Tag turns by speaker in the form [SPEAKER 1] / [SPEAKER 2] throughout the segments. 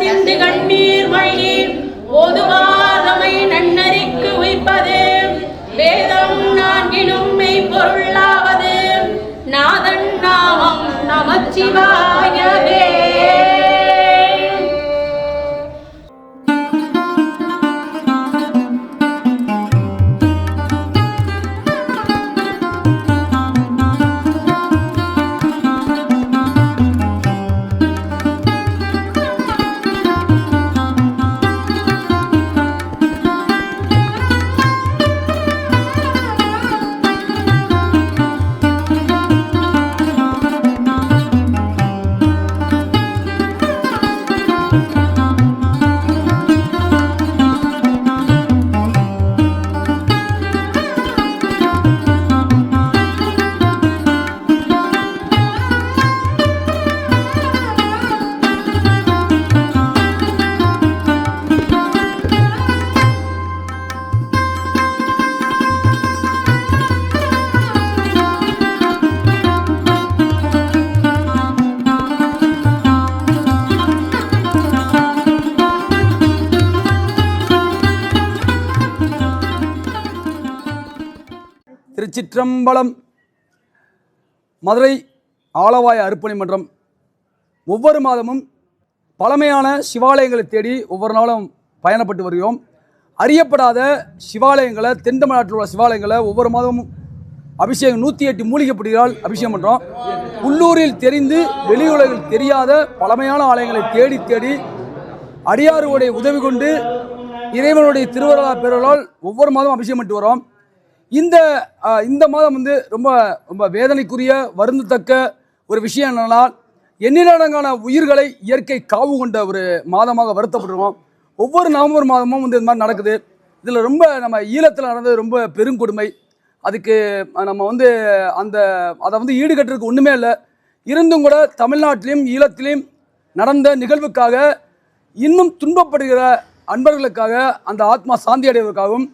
[SPEAKER 1] சிந்து கண்ணீர் மழி ஓதுவாரமை நன்னறிக்கு உய்ப்பது. வேதம் நான்கினும் மெய் பொருளாவது நாதன் நாமம் நமச்சிவாயவே.
[SPEAKER 2] திருச்சிற்றம்பலம் மதுரை ஆலவாய அர்ப்பணி மன்றம். ஒவ்வொரு மாதமும் பழமையான சிவாலயங்களை தேடி ஒவ்வொரு நாளும் பயணப்பட்டு வருகிறோம். அறியப்படாத சிவாலயங்களை தென் தமிழ்நாட்டில் உள்ள சிவாலயங்களை ஒவ்வொரு மாதமும் அபிஷேகம் நூற்றி எட்டு மூலிகை அபிஷேகம் பண்ணுறோம் உள்ளூரில் தெரிந்து வெளியுலகில் தெரியாத பழமையான ஆலயங்களை தேடி தேடி அடியாருடைய உதவி கொண்டு இறைவனுடைய திருவருளா பெருவரால் ஒவ்வொரு மாதமும் அபிஷேகம் பண்ணிட்டு வரோம் இந்த இந்த மாதம் வந்து ரொம்ப ரொம்ப வேதனைக்குரிய வருந்தத்தக்க ஒரு விஷயம் என்னன்னா எண்ணிலடங்கான உயிர்களை இயற்கை காவு கொண்ட ஒரு மாதமாக வருத்தப்படுறோம். ஒவ்வொரு நவம்பர் மாதமும் வந்து இந்த மாதிரி நடக்குது. இதில் ரொம்ப நம்ம ஈழத்தில் நடந்தது ரொம்ப பெருங்கொடுமை. அதுக்கு நம்ம வந்து அந்த அதை வந்து ஈடுகட்டுறதுக்கு ஒன்றுமே இல்லை. இருந்தும் கூட தமிழ்நாட்டிலையும் ஈழத்திலையும் நடந்த நிகழ்வுக்காக இன்னும் துன்பப்படுகிற அன்பர்களுக்காக அந்த ஆத்மா சாந்தி அடைவதற்காகவும்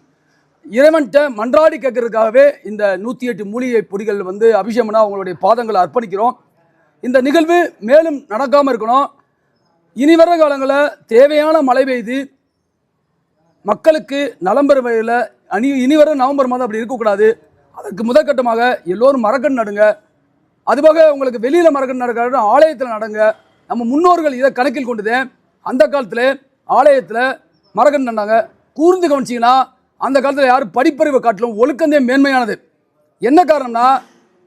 [SPEAKER 2] இறைவன்கிட்ட மன்றாடி கேட்கறதுக்காகவே இந்த நூற்றி எட்டு மூலிகை பொடிகள் வந்து அபிஷேகம்னா அவங்களுடைய பாதங்களை அர்ப்பணிக்கிறோம். இந்த நிகழ்வு மேலும் நடக்காமல் இருக்கணும். இனி வர காலங்களில் தேவையான மழை பெய்து மக்களுக்கு நலம் வகையில் அணி இனி வர நவம்பர் மாதம் அப்படி இருக்கக்கூடாது. அதற்கு முதற்கட்டமாக எல்லோரும் மரக்கன்று நடுங்க. அதுபோக உங்களுக்கு வெளியில் மரக்கண் நடக்கிற ஆலயத்தில் நடங்க. நம்ம முன்னோர்கள் இதை கணக்கில் கொண்டுதேன். அந்த காலத்தில் ஆலயத்தில் மரக்கண் நட்டாங்க. கூர்ந்து கவனிச்சிங்கன்னா அந்த காலத்தில் யாரும் படிப்பறிவை காட்டிலும் ஒழுக்கந்தே மேன்மையானது. என்ன காரணம்னா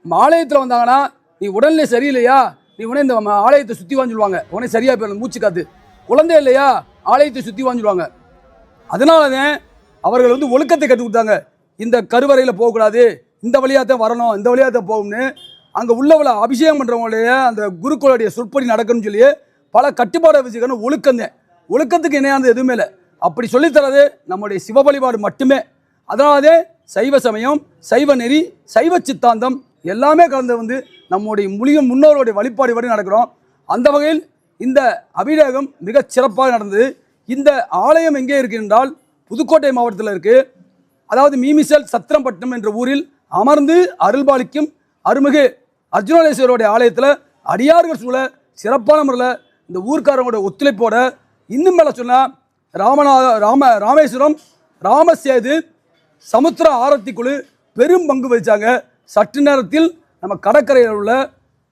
[SPEAKER 2] ஆலயத்தில் வந்தாங்கன்னா நீ உடல்நிலை சரியில்லையா? நீ உடனே இந்த ஆலயத்தை சுற்றி வாங்கிடுவாங்க உடனே சரியாக போயிடும் மூச்சு காத்து. குழந்தை இல்லையா? ஆலயத்தை சுற்றி வாங்கிடுவாங்க அதனால தான் அவர்கள் வந்து ஒழுக்கத்தை கற்றுக் கொடுத்தாங்க. இந்த கருவறையில் போகக்கூடாது இந்த வழியாக தான் வரணும் இந்த வழியாக தான் போகும்னு அங்கே உள்ளவள அபிஷேகம் பண்ணுறவங்களுடைய அந்த குருக்களுடைய சொற்படி நடக்கணும்னு சொல்லி பல கட்டுப்பாடு வச்சுக்கணும் ஒழுக்கந்தேன் ஒழுக்கத்துக்கு இணையானது எதுவுமே இல்லை. அப்படி சொல்லித்தரது நம்முடைய சிவ வழிபாடு மட்டுமே. அதனாலே சைவ சமயம் சைவ நெறி சைவ சித்தாந்தம் எல்லாமே கலந்து வந்து நம்முடைய முழியும் முன்னோருடைய வழிபாடு வழி நடக்கிறோம். அந்த வகையில் இந்த அபிஷேகம் மிக சிறப்பாக நடந்தது. இந்த ஆலயம் எங்கே இருக்கு என்றால் புதுக்கோட்டை மாவட்டத்தில் இருக்கு. அதாவது மீமிசல் சத்திரம்பட்டினம் என்ற ஊரில் அமர்ந்து அருள்பாலிக்கும் அருமிகு அர்ஜுனேஸ்வரருடைய ஆலயத்தில் அடியார்கள் சூழ சிறப்பான முறையில் இந்த ஊர்க்காரங்களுடைய ஒத்துழைப்போட இன்னும் மேலே சொன்னால் ராமநாத ராம ராமேஸ்வரம் ராமசேது சமுத்திர ஆரத்தி குழு பெரும் பங்கு வகிச்சாங்க. சற்று நேரத்தில் நம்ம கடற்கரையில் உள்ள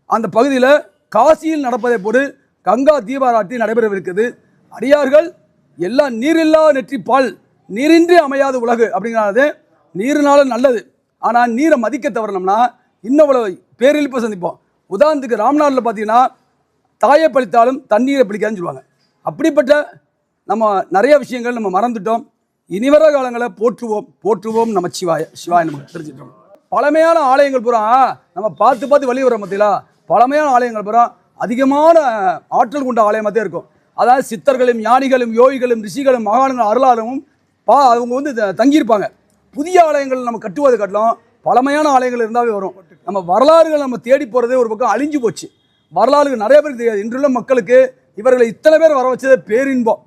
[SPEAKER 2] அந்த பகுதியில் காசியில் நடப்பதை போடு கங்கா தீபாராட்டி நடைபெறவிருக்கிறது. அடியார்கள் எல்லாம் நீரில்லா நெற்றி பால் நீரின்றி அமையாத உலகு அப்படிங்கிறது நீரினால நல்லது. ஆனால் நீரை மதிக்க தவறணும்னா இன்னும் பேரிழிப்பை சந்திப்போம். உதாரணத்துக்கு ராம்நாட்டில் பார்த்தீங்கன்னா தாயை பழித்தாலும் தண்ணீரை பிடிக்காதுன்னு சொல்லுவாங்க. அப்படிப்பட்ட நம்ம நிறைய விஷயங்கள் நம்ம மறந்துட்டோம். இனிவர காலங்களை போற்றுவோம். போற்றுவோம் நம்ம சிவாய சிவாய நமக்கு தெரிஞ்சிட்டோம். பழமையான ஆலயங்கள் பூரா நம்ம பார்த்து பார்த்து வழி வர மத்தியிலா பழமையான ஆலயங்கள் பூரா அதிகமான ஆற்றல் கொண்ட ஆலயமாக தான் இருக்கும். அதாவது சித்தர்களும் ஞானிகளும் யோகிகளும் ரிஷிகளும் மகான்களும் அருளாளரும் பா அவங்க வந்து த- தங்கியிருப்பாங்க. புதிய ஆலயங்கள் நம்ம கட்டுவது கட்டலாம் பழமையான ஆலயங்கள் இருந்தாவே வரும். நம்ம வரலாறுகள் நம்ம தேடி போகிறதே ஒரு பக்கம் அழிஞ்சு போச்சு. வரலாறுகள் நிறைய பேருக்கு தெரியாது. இன்றுள்ள மக்களுக்கு இவர்களை இத்தனை பேர் வர வச்சதே பேரின்பம்.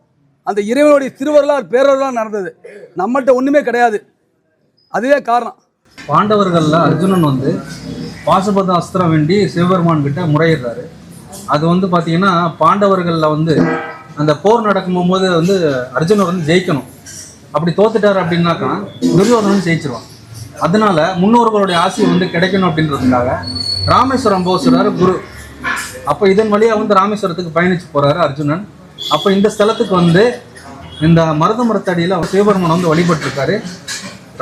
[SPEAKER 2] அந்த இறைவனுடைய திருவருளால் பேரருளால் நடந்தது. நம்மள்கிட்ட ஒன்றுமே கிடையாது. அதுவே காரணம்.
[SPEAKER 3] பாண்டவர்களில் அர்ஜுனன் வந்து பாசுபத அஸ்திரம் வேண்டி சிவபெருமான் கிட்ட முறையிடுறாரு. அது வந்து பார்த்தீங்கன்னா பாண்டவர்களில் வந்து அந்த போர் நடக்கும் போது வந்து அர்ஜுனர் வந்து ஜெயிக்கணும். அப்படி தோத்துட்டார் அப்படின்னாக்கா துரியோதனன் ஜெயிச்சிருவான். அதனால முன்னோர்களுடைய ஆசை வந்து கிடைக்கணும் அப்படின்றதுக்காக ராமேஸ்வரம் போசுறாரு குரு. அப்போ இதன் வழியாக வந்து ராமேஸ்வரத்துக்கு பயணிச்சு போகிறாரு அர்ஜுனன். அப்போ இந்த ஸ்தலத்துக்கு வந்து இந்த மருத மரத்தடியில் அவர் சிவபெருமன் வந்து வழிபட்டிருக்காரு.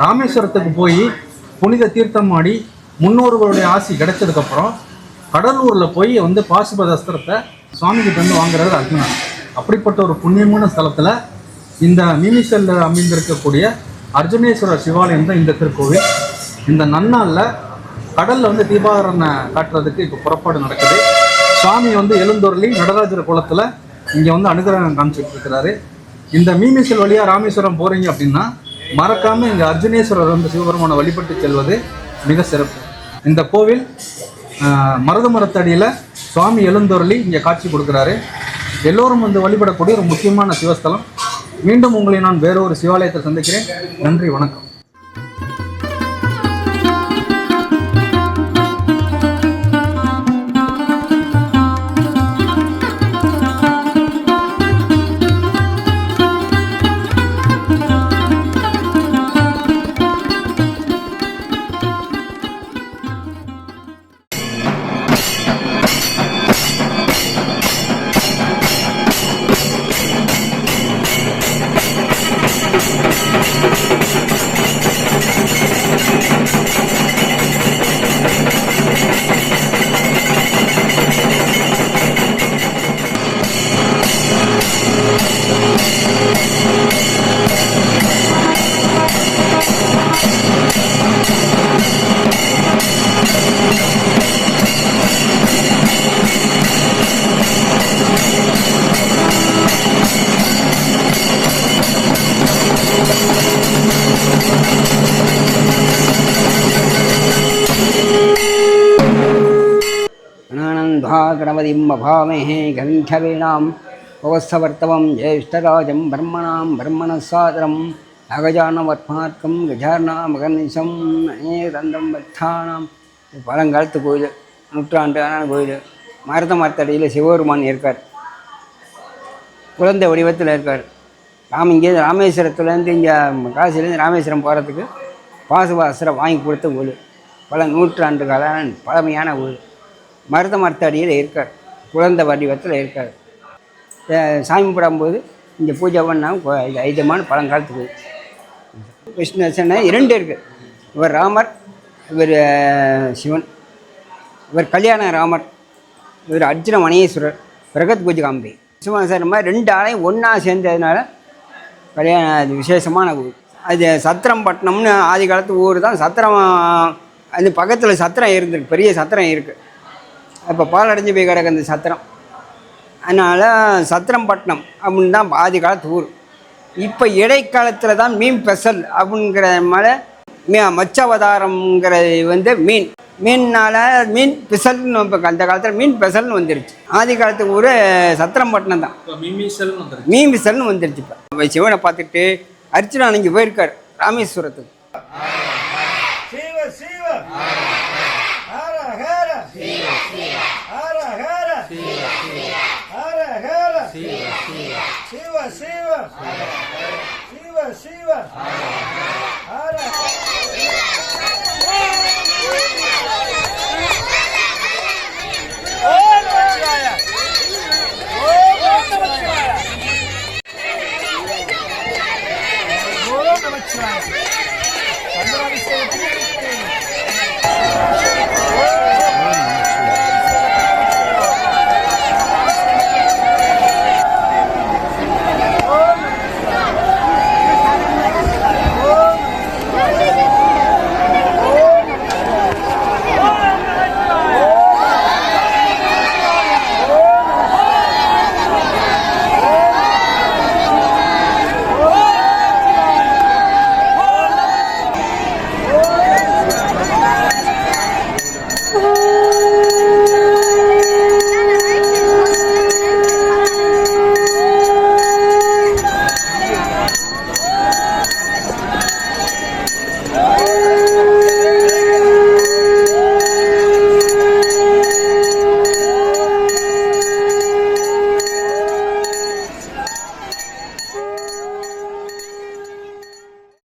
[SPEAKER 3] ராமேஸ்வரத்துக்கு போய் புனித தீர்த்தம் ஆடி முன்னோர்களுடைய ஆசி கிடைச்சதுக்கப்புறம் கடலூரில் போய் வந்து பாசுபத அஸ்திரத்தை சுவாமி வந்து வாங்குறாரு அர்ஜுனன். அப்படிப்பட்ட ஒரு புண்ணியமான ஸ்தலத்தில் இந்த மீனிசல்ல அமைந்திருக்கக்கூடிய அர்ஜுனேஸ்வரர் சிவாலயம் தான் இந்த திருக்கோவில். இந்த நன்னாளில் கடலில் வந்து தீபாராதனை காட்டுறதுக்கு இப்போ புறப்பாடு நடக்குது. சாமி வந்து எழுந்தொருளி நடராஜர் குளத்தில் இங்கே வந்து அனுகிரகம் காமிச்சிட்டு இருக்கிறாரு. இந்த மீமிசல் வழியாக ராமேஸ்வரம் போகிறீங்க அப்படின்னா மறக்காமல் இங்கே அர்ஜுனேஸ்வரர் வந்து சிவபெருமானை வழிபட்டு செல்வது மிக சிறப்பு. இந்த கோவில் ஆஹ், மருத சுவாமி எழுந்தொருளி இங்கே காட்சி கொடுக்குறாரு. எல்லோரும் வந்து வழிபடக்கூடிய ஒரு முக்கியமான சிவஸ்தலம். மீண்டும் உங்களை நான் வேறொரு சிவாலயத்தை சந்திக்கிறேன். நன்றி வணக்கம்.
[SPEAKER 4] गणपतिं बभामहे गन्धवीणां भवत्सवर्तवं ज्येष्ठराजं ब्रह्मणां ब्रह्मणः सादरम् அகஜானவத்மார்க்கம் கஜானாமகனிசம் அநேகந்தம் பத்தானாம் இது பழங்காலத்து கோயில் நூற்றாண்டான கோயில் மருத மரத்தடியில் சிவபெருமான் இருக்கார் குழந்தை வடிவத்தில் இருக்கார் ராம் இங்கே ராமேஸ்வரத்துலேருந்து இங்கே காசிலேருந்து ராமேஸ்வரம் போகிறதுக்கு பாசுபாசரம் வாங்கி கொடுத்த ஊர் பல நூற்றாண்டு கால பழமையான ஊர் மருத மரத்தடியில் இருக்கார். குழந்தை வடிவத்தில் இருக்கார். சாமி படும்போது இந்த பூஜை பண்ணால் ஐதமான பழங்காலத்துக்கு. கோயில் இரண்டு இருக்குது இவர் ராமர் இவர் சிவன். இவர் கல்யாண ராமர். இவர் அர்ஜுன மணேஸ்வரர் பிரகத் பூஜகாம்பி சிவன் மாதிரி ரெண்டு ஆலையும் ஒன்றா சேர்ந்ததுனால கல்யாண அது விசேஷமான ஊர். அது சத்திரம்பட்டினம்னு ஆதி காலத்து ஊர் தான். சத்திரம் அது பக்கத்தில் சத்திரம் இருந்திருக்கு. பெரிய சத்திரம் இருக்குது இப்போ பாலடைஞ்சு போய் கிடக்கு அந்த சத்திரம். அதனால் சத்திரம்பட்டினம் அப்படின்னு தான் ஆதி காலத்து ஊர். இப்போ இடைக்காலத்தில் தான் மீன் பெசல் அப்படிங்கிற மேலே மீ மச்சாவதாரம்ங்கிறது வந்து மீன். மீன்னால மீன் பிசல்னு இப்போ அந்த காலத்தில் மீன் பெசல்னு வந்துருச்சு. ஆதி காலத்து ஊர் சத்திரம்பட்டினம் தான். மீன் பிசல்னு வந்துருச்சு. இப்போ. சிவனை பார்த்துட்டு அர்ச்சனா அன்னைக்கு போயிருக்கார் ராமேஸ்வரத்துக்கு
[SPEAKER 5] சிவ சிவ ஹர ஹர ஹர ஹர ஹர ஹர சிவ சிவ சிவ சிவ ஹர